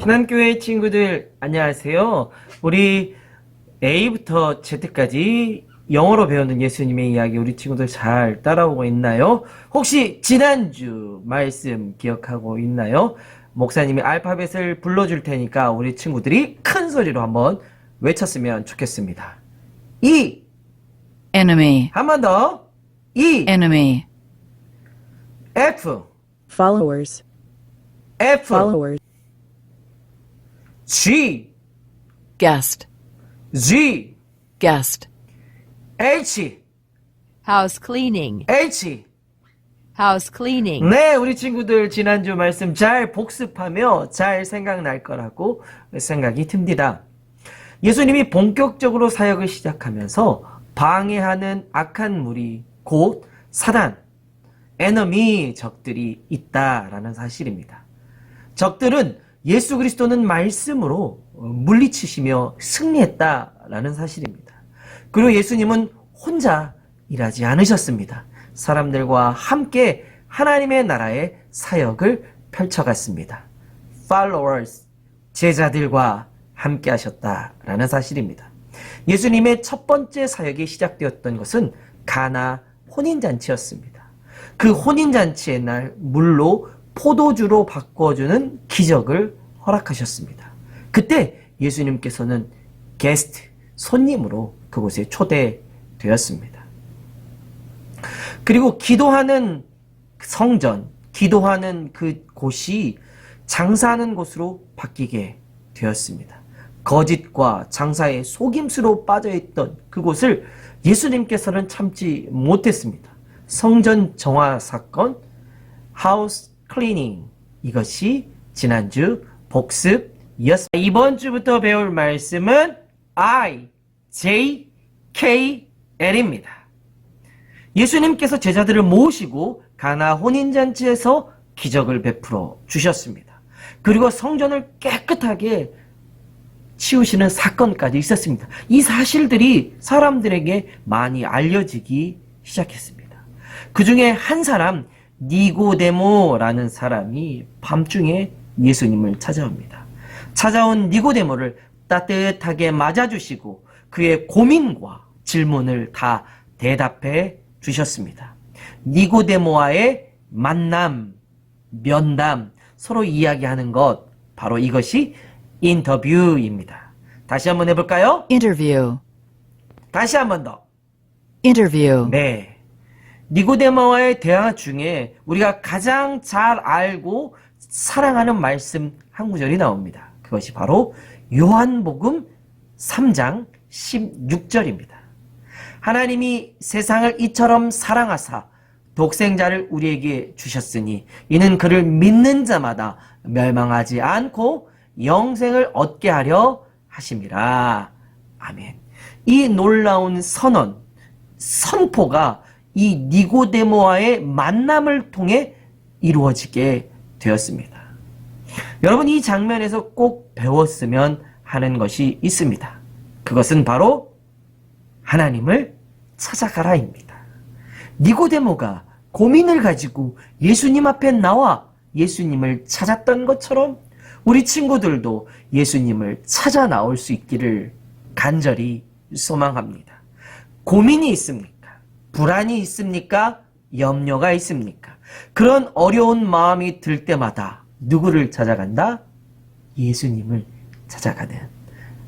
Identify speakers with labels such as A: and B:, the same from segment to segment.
A: 신한교회 친구들 안녕하세요. 우리 A부터 Z까지 영어로 배우는 예수님의 이야기 우리 친구들 잘 따라오고 있나요? 혹시 지난주 말씀 기억하고 있나요? 목사님이 알파벳을 불러줄 테니까 우리 친구들이 큰 소리로 한번 외쳤으면 좋겠습니다. E
B: enemy,
A: 한 번 더. E
B: enemy,
A: F
C: followers,
A: F
C: followers,
A: G
B: guest,
A: G
B: guest,
A: H
D: House cleaning.
A: H
D: House cleaning.
A: 네, 우리 친구들 지난주 말씀 잘 복습하며 잘 생각날 거라고 생각이 듭니다. 예수님이 본격적으로 사역을 시작하면서 방해하는 악한 무리, 곧 사단, 에너미 적들이 있다라는 사실입니다. 적들은 예수 그리스도는 말씀으로 물리치시며 승리했다라는 사실입니다. 그리고 예수님은 혼자 일하지 않으셨습니다. 사람들과 함께 하나님의 나라의 사역을 펼쳐갔습니다. followers, 제자들과 함께 하셨다라는 사실입니다. 예수님의 첫 번째 사역이 시작되었던 것은 가나 혼인잔치였습니다. 그 혼인잔치의 날 물로 포도주로 바꿔주는 기적을 허락하셨습니다. 그때 예수님께서는 게스트, 손님으로 그곳에 초대되었습니다. 그리고 기도하는 성전, 기도하는 그 곳이 장사하는 곳으로 바뀌게 되었습니다. 거짓과 장사의 속임수로 빠져있던 그곳을 예수님께서는 참지 못했습니다. 성전 정화 사건, 하우스 클리닝 이것이 지난주 복습이었습니다. 이번 주부터 배울 말씀은 I, J, K, L입니다. 예수님께서 제자들을 모시고 가나 혼인잔치에서 기적을 베풀어 주셨습니다. 그리고 성전을 깨끗하게 치우시는 사건까지 있었습니다. 이 사실들이 사람들에게 많이 알려지기 시작했습니다. 그 중에 한 사람, 니고데모라는 사람이 밤중에 예수님을 찾아옵니다. 찾아온 니고데모를 따뜻하게 맞아주시고 그의 고민과 질문을 다 대답해 주셨습니다. 니고데모와의 만남, 면담, 서로 이야기하는 것, 바로 이것이 인터뷰입니다. 다시 한번 해볼까요?
B: interview,
A: 다시 한번 더.
B: interview,
A: 네. 니고데모와의 대화 중에 우리가 가장 잘 알고 사랑하는 말씀 한 구절이 나옵니다. 그것이 바로 요한복음 3장 16절입니다. 하나님이 세상을 이처럼 사랑하사 독생자를 우리에게 주셨으니 이는 그를 믿는 자마다 멸망하지 않고 영생을 얻게 하려 하심이라. 아멘. 이 놀라운 선언, 선포가 이 니고데모와의 만남을 통해 이루어지게 되었습니다. 여러분 이 장면에서 꼭 배웠으면 하는 것이 있습니다. 그것은 바로 하나님을 찾아가라입니다. 니고데모가 고민을 가지고 예수님 앞에 나와 예수님을 찾았던 것처럼 우리 친구들도 예수님을 찾아 나올 수 있기를 간절히 소망합니다. 고민이 있습니까? 불안이 있습니까? 염려가 있습니까? 그런 어려운 마음이 들 때마다 누구를 찾아간다? 예수님을 찾아가는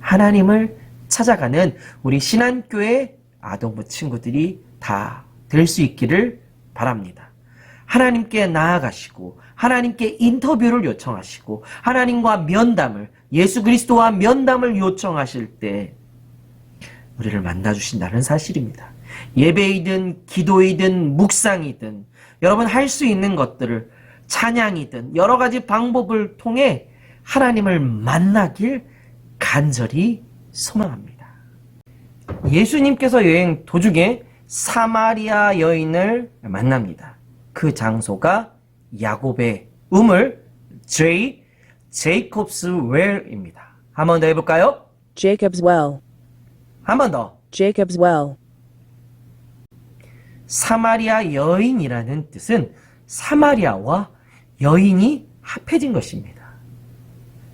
A: 하나님을 찾아가는 우리 신한교회 아동부 친구들이 다 될 수 있기를 바랍니다. 하나님께 나아가시고 하나님께 인터뷰를 요청하시고 하나님과 면담을 예수 그리스도와 면담을 요청하실 때 우리를 만나 주신다는 사실입니다. 예배이든 기도이든 묵상이든 여러분 할 수 있는 것들을 찬양이든 여러 가지 방법을 통해 하나님을 만나길 간절히 소망합니다. 예수님께서 여행 도중에 사마리아 여인을 만납니다. 그 장소가 야곱의 우물 J 제이콥스 웰입니다. 한번 더 해볼까요?
C: Jacob's well,
A: 한번 더.
C: Jacob's well,
A: 사마리아 여인이라는 뜻은 사마리아와 여인이 합해진 것입니다.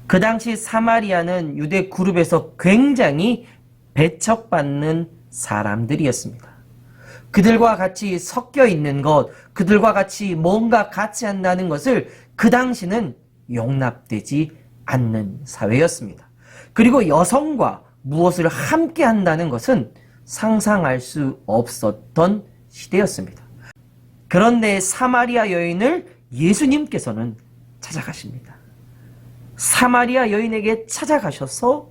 A: 그 당시 사마리아는 유대 그룹에서 굉장히 배척받는 사람들이었습니다. 그들과 같이 섞여 있는 것, 그들과 같이 뭔가 같이 한다는 것을 그 당시는 용납되지 않는 사회였습니다. 그리고 여성과 무엇을 함께 한다는 것은 상상할 수 없었던 시대였습니다. 그런데 사마리아 여인을 예수님께서는 찾아가십니다. 사마리아 여인에게 찾아가셔서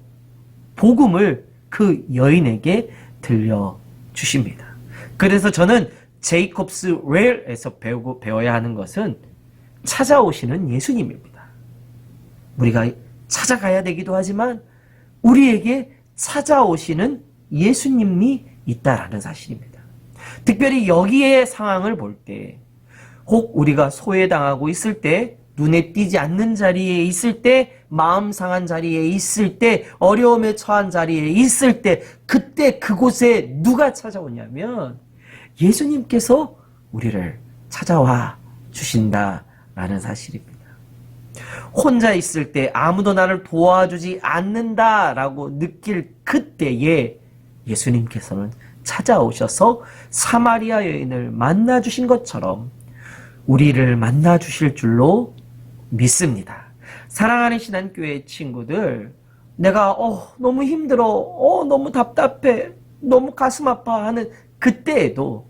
A: 복음을 그 여인에게 들려주십니다. 그래서 저는 제이콥스 웰에서 배우고 배워야 하는 것은 찾아오시는 예수님입니다. 우리가 찾아가야 되기도 하지만 우리에게 찾아오시는 예수님이 있다라는 사실입니다. 특별히 여기의 상황을 볼 때, 혹 우리가 소외당하고 있을 때, 눈에 띄지 않는 자리에 있을 때, 마음 상한 자리에 있을 때, 어려움에 처한 자리에 있을 때, 그때 그곳에 누가 찾아오냐면, 예수님께서 우리를 찾아와 주신다라는 사실입니다. 혼자 있을 때 아무도 나를 도와주지 않는다라고 느낄 그때에 예수님께서는 찾아오셔서 사마리아 여인을 만나 주신 것처럼 우리를 만나 주실 줄로 믿습니다. 사랑하는 신한교회 친구들, 내가 어 너무 힘들어, 어 너무 답답해, 너무 가슴 아파 하는 그때에도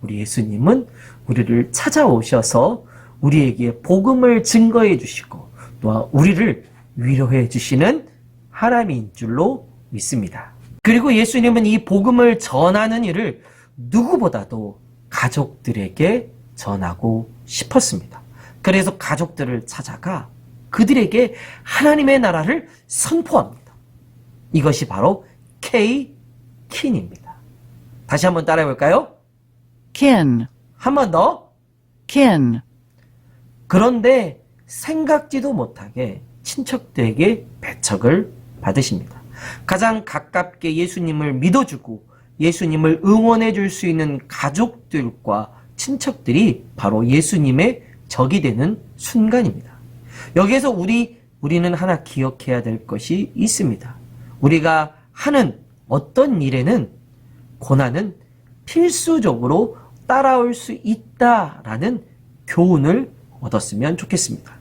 A: 우리 예수님은 우리를 찾아오셔서 우리에게 복음을 증거해 주시고 또한 우리를 위로해 주시는 하나님인 줄로 믿습니다. 그리고 예수님은 이 복음을 전하는 일을 누구보다도 가족들에게 전하고 싶었습니다. 그래서 가족들을 찾아가 그들에게 하나님의 나라를 선포합니다. 이것이 바로 K 킨입니다. 다시 한번 따라해 볼까요?
B: kin,
A: 한 번 더.
B: kin,
A: 그런데 생각지도 못하게 친척들에게 배척을 받으십니다. 가장 가깝게 예수님을 믿어주고 예수님을 응원해 줄 수 있는 가족들과 친척들이 바로 예수님의 적이 되는 순간입니다. 여기에서 우리, 우리는 하나 기억해야 될 것이 있습니다. 우리가 하는 어떤 일에는 고난은 필수적으로 따라올 수 있다라는 교훈을 얻었으면 좋겠습니다.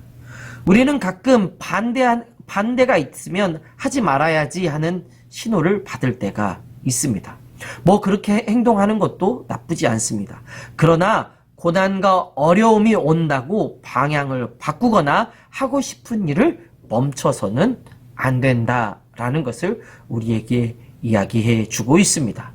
A: 우리는 가끔 반대한, 반대가 있으면 하지 말아야지 하는 신호를 받을 때가 있습니다. 뭐 그렇게 행동하는 것도 나쁘지 않습니다. 그러나 고난과 어려움이 온다고 방향을 바꾸거나 하고 싶은 일을 멈춰서는 안 된다라는 것을 우리에게 이야기해 주고 있습니다.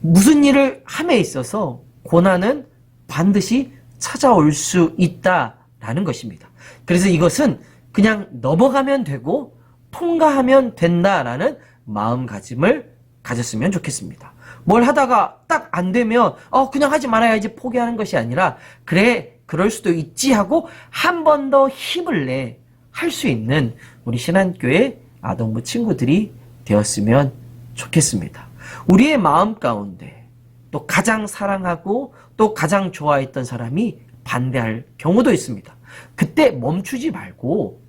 A: 무슨 일을 함에 있어서 고난은 반드시 찾아올 수 있다라는 것입니다. 그래서 이것은 그냥 넘어가면 되고 통과하면 된다라는 마음가짐을 가졌으면 좋겠습니다. 뭘 하다가 딱 안 되면 어 그냥 하지 말아야지 포기하는 것이 아니라 그래 그럴 수도 있지 하고 한 번 더 힘을 내 할 수 있는 우리 신한교회 아동부 친구들이 되었으면 좋겠습니다. 우리의 마음 가운데 또 가장 사랑하고 또 가장 좋아했던 사람이 반대할 경우도 있습니다. 그때 멈추지 말고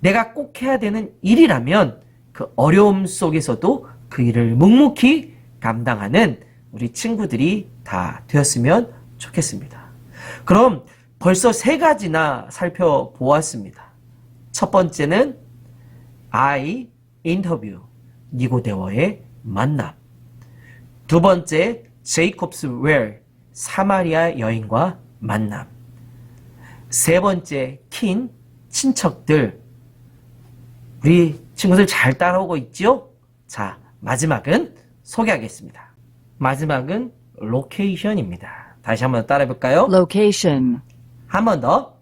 A: 내가 꼭 해야 되는 일이라면 그 어려움 속에서도 그 일을 묵묵히 감당하는 우리 친구들이 다 되었으면 좋겠습니다. 그럼 벌써 세 가지나 살펴보았습니다. 첫 번째는 I 인터뷰 니고데워의 만남. 두 번째 제이콥스 웰 사마리아 여인과 만남. 세 번째 킨 친척들 우리 친구들 잘 따라오고 있죠? 자, 마지막은 소개하겠습니다. 마지막은 로케이션입니다. 다시 한번 따라해 볼까요?
B: location,
A: 한 번 더.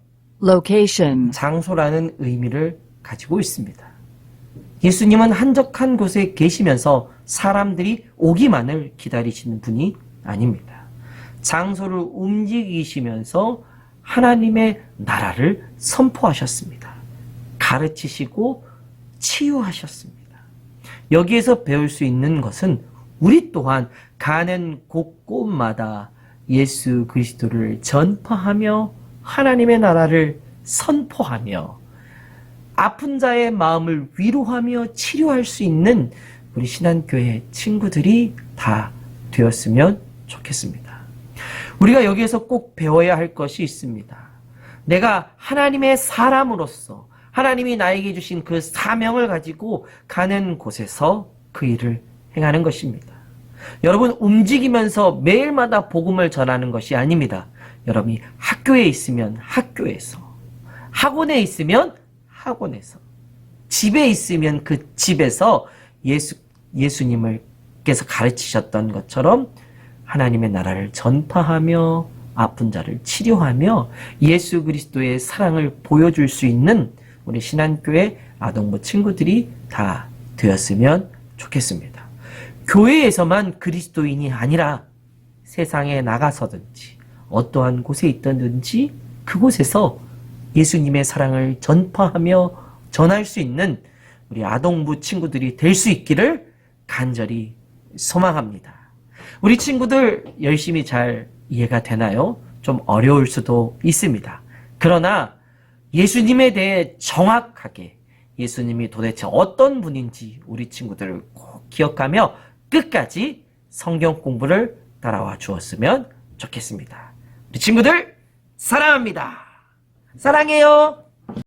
B: location,
A: 장소라는 의미를 가지고 있습니다. 예수님은 한적한 곳에 계시면서 사람들이 오기만을 기다리시는 분이 아닙니다. 장소를 움직이시면서 하나님의 나라를 선포하셨습니다. 가르치시고 치유하셨습니다. 여기에서 배울 수 있는 것은 우리 또한 가는 곳곳마다 예수 그리스도를 전파하며 하나님의 나라를 선포하며 아픈 자의 마음을 위로하며 치료할 수 있는 우리 신한교회 친구들이 다 되었으면 좋겠습니다. 우리가 여기에서 꼭 배워야 할 것이 있습니다. 내가 하나님의 사람으로서 하나님이 나에게 주신 그 사명을 가지고 가는 곳에서 그 일을 행하는 것입니다. 여러분 움직이면서 매일마다 복음을 전하는 것이 아닙니다. 여러분이 학교에 있으면 학교에서 학원에 있으면 학원에서 집에 있으면 그 집에서 예수 예수님을께서 가르치셨던 것처럼 하나님의 나라를 전파하며 아픈 자를 치료하며 예수 그리스도의 사랑을 보여줄 수 있는 우리 신한교회 아동부 친구들이 다 되었으면 좋겠습니다. 교회에서만 그리스도인이 아니라 세상에 나가서든지 어떠한 곳에 있든지 그곳에서 예수님의 사랑을 전파하며 전할 수 있는 우리 아동부 친구들이 될 수 있기를 간절히 소망합니다. 우리 친구들 열심히 잘 이해가 되나요? 좀 어려울 수도 있습니다. 그러나 예수님에 대해 정확하게 예수님이 도대체 어떤 분인지 우리 친구들을 꼭 기억하며 끝까지 성경 공부를 따라와 주었으면 좋겠습니다. 우리 친구들 사랑합니다. 사랑해요.